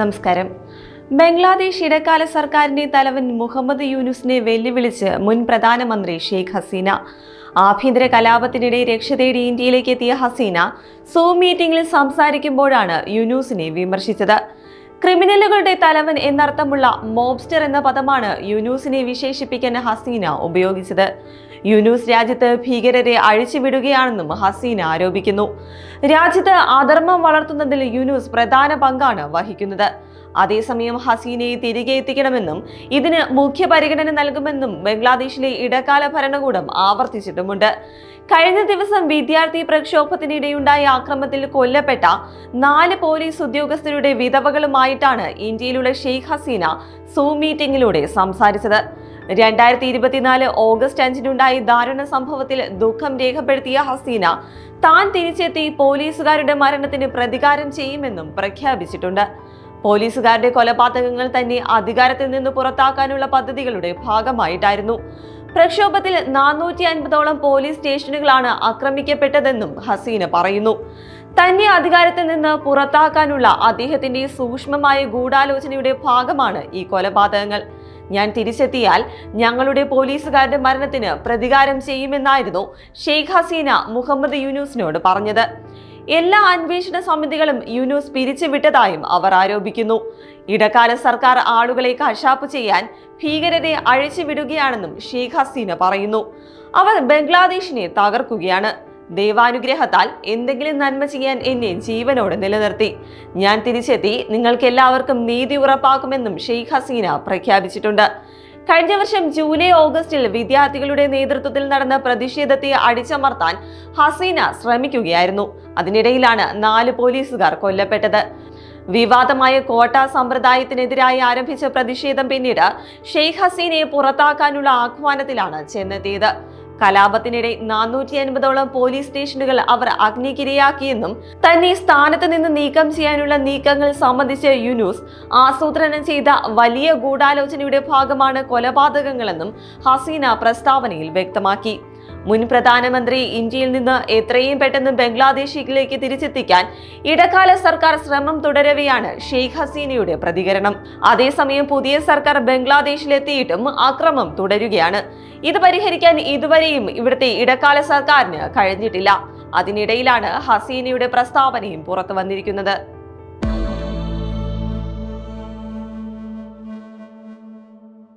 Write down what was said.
നമസ്കാരം. ബംഗ്ലാദേശ് ഇടക്കാല സർക്കാരിന്റെ തലവൻ മുഹമ്മദ് യൂനുസിനെ വെല്ലുവിളിച്ച് മുൻ പ്രധാനമന്ത്രി ഷെയ്ഖ് ഹസീന. ആഭ്യന്തര കലാപത്തിനിടെ രക്ഷ തേടി ഇന്ത്യയിലേക്ക് എത്തിയ ഹസീന സൂം മീറ്റിംഗിൽ സംസാരിക്കുമ്പോഴാണ് യൂനൂസിനെ വിമർശിച്ചത്. ക്രിമിനലുകളുടെ തലവൻ എന്നർത്ഥമുള്ള മോബ്സ്റ്റർ എന്ന പദമാണ് യൂനൂസിനെ വിശേഷിപ്പിക്കാൻ ഹസീന ഉപയോഗിച്ചത്. യൂനൂസ് രാജ്യത്ത് ഭീകരരെ അഴിച്ചുവിടുകയാണെന്നും ഹസീന ആരോപിക്കുന്നു. രാജ്യത്ത് അധർമ്മം വളർത്തുന്നതിൽ യൂനൂസ് പ്രധാന പങ്കാണ് വഹിക്കുന്നത്. അതേസമയം ഹസീനയെ തിരികെ എത്തിക്കണമെന്നും ഇതിന് മുഖ്യ പരിഗണന നൽകുമെന്നും ബംഗ്ലാദേശിലെ ഇടക്കാല ഭരണകൂടം ആവർത്തിച്ചിട്ടുമുണ്ട്. കഴിഞ്ഞ ദിവസം വിദ്യാർത്ഥി പ്രക്ഷോഭത്തിനിടെയുണ്ടായ ആക്രമത്തിൽ കൊല്ലപ്പെട്ട നാല് പോലീസ് ഉദ്യോഗസ്ഥരുടെ വിധവകളുമായിട്ടാണ് ഇന്ത്യയിലുള്ള ഷെയ്ഖ് ഹസീന സൂ മീറ്റിംഗിലൂടെ സംസാരിച്ചത്. രണ്ടായിരത്തി ഇരുപത്തിനാല് ഓഗസ്റ്റ് അഞ്ചിനുണ്ടായ ദാരുണ സംഭവത്തിൽ ദുഃഖം രേഖപ്പെടുത്തിയ ഹസീന. താൻ തിരിച്ചെത്തി പോലീസുകാരുടെ മരണത്തിന് പ്രതികാരം ചെയ്യുമെന്നും പ്രഖ്യാപിച്ചിട്ടുണ്ട്. പോലീസുകാരുടെ കൊലപാതകങ്ങൾ തന്നെ അധികാരത്തിൽ നിന്ന് പുറത്താക്കാനുള്ള പദ്ധതികളുടെ ഭാഗമായിട്ടായിരുന്നു. പ്രക്ഷോഭത്തിൽ നാനൂറ്റി അൻപതോളം പോലീസ് സ്റ്റേഷനുകളാണ് ആക്രമിക്കപ്പെട്ടതെന്നും ഹസീന പറയുന്നു. തന്നെ അധികാരത്തിൽ നിന്ന് പുറത്താക്കാനുള്ള അദ്ദേഹത്തിന്റെ സൂക്ഷ്മമായ ഗൂഢാലോചനയുടെ ഭാഗമാണ് ഈ കൊലപാതകങ്ങൾ. ഞാൻ തിരിച്ചെത്തിയാൽ ഞങ്ങളുടെ പോലീസുകാരുടെ മരണത്തിന് പ്രതികാരം ചെയ്യുമെന്നായിരുന്നു ഷെയ്ഖ് ഹസീന മുഹമ്മദ് യൂനൂസിനോട് പറഞ്ഞത്. എല്ലാ അന്വേഷണ സമിതികളും യൂനൂസ് പിരിച്ചുവിട്ടതായും അവർ ആരോപിക്കുന്നു. ഇടക്കാല സർക്കാർ ആളുകളെ കശാപ്പ് ചെയ്യാൻ ഭീകരരെ അഴിച്ചുവിടുകയാണെന്നും ഷെയ്ഖ് ഹസീന പറയുന്നു. അവർ ബംഗ്ലാദേശിനെ തകർക്കുകയാണ്. ദൈവാനുഗ്രഹത്താൽ എന്തെങ്കിലും നന്മ ചെയ്യാൻ എന്നെ ജീവനോട് നിലനിർത്തി. ഞാൻ തിരിച്ചെത്തി നിങ്ങൾക്ക് എല്ലാവർക്കും നീതി ഉറപ്പാക്കുമെന്നും ഷെയ്ഖ് ഹസീന പ്രഖ്യാപിച്ചിട്ടുണ്ട്. കഴിഞ്ഞ വർഷം ജൂലൈ ഓഗസ്റ്റിൽ വിദ്യാർത്ഥികളുടെ നേതൃത്വത്തിൽ നടന്ന പ്രതിഷേധത്തെ അടിച്ചമർത്താൻ ഹസീന ശ്രമിക്കുകയായിരുന്നു. അതിനിടയിലാണ് നാല് പോലീസുകാർ കൊല്ലപ്പെട്ടത്. വിവാദമായ കോട്ട സമ്പ്രദായത്തിനെതിരായി ആരംഭിച്ച പ്രതിഷേധം പിന്നീട് ഷെയ്ഖ് ഹസീനയെ പുറത്താക്കാനുള്ള ആഹ്വാനത്തിലാണ് ചെന്നെത്തിയത്. കലാപത്തിനിടെ നാനൂറ്റി അൻപതോളം പോലീസ് സ്റ്റേഷനുകൾ അവർ അഗ്നിക്കിരയാക്കിയെന്നും തന്നെ സ്ഥാനത്ത് നിന്ന് നീക്കം ചെയ്യാനുള്ള നീക്കങ്ങൾ സംബന്ധിച്ച് യുനൂസ് ആസൂത്രണം ചെയ്ത വലിയ ഗൂഢാലോചനയുടെ ഭാഗമാണ് കൊലപാതകങ്ങളെന്നും ഹസീന പ്രസ്താവനയിൽ വ്യക്തമാക്കി. മുൻ പ്രധാനമന്ത്രി ഇന്ത്യയിൽ നിന്ന് എത്രയും പെട്ടെന്ന് ബംഗ്ലാദേശിലേക്ക് തിരിച്ചെത്തിക്കാൻ ഇടക്കാല സർക്കാർ ശ്രമം തുടരവെയാണ് ഷെയ്ഖ് ഹസീനയുടെ പ്രതികരണം. അതേസമയം പുതിയ സർക്കാർ ബംഗ്ലാദേശിലെത്തിയിട്ടും അക്രമം തുടരുകയാണ്. ഇത് പരിഹരിക്കാൻ ഇതുവരെയും ഇവിടുത്തെ ഇടക്കാല സർക്കാരിന് കഴിഞ്ഞിട്ടില്ല. അതിനിടയിലാണ് ഹസീനയുടെ പ്രസ്താവനയും പുറത്തു വന്നിരിക്കുന്നത്.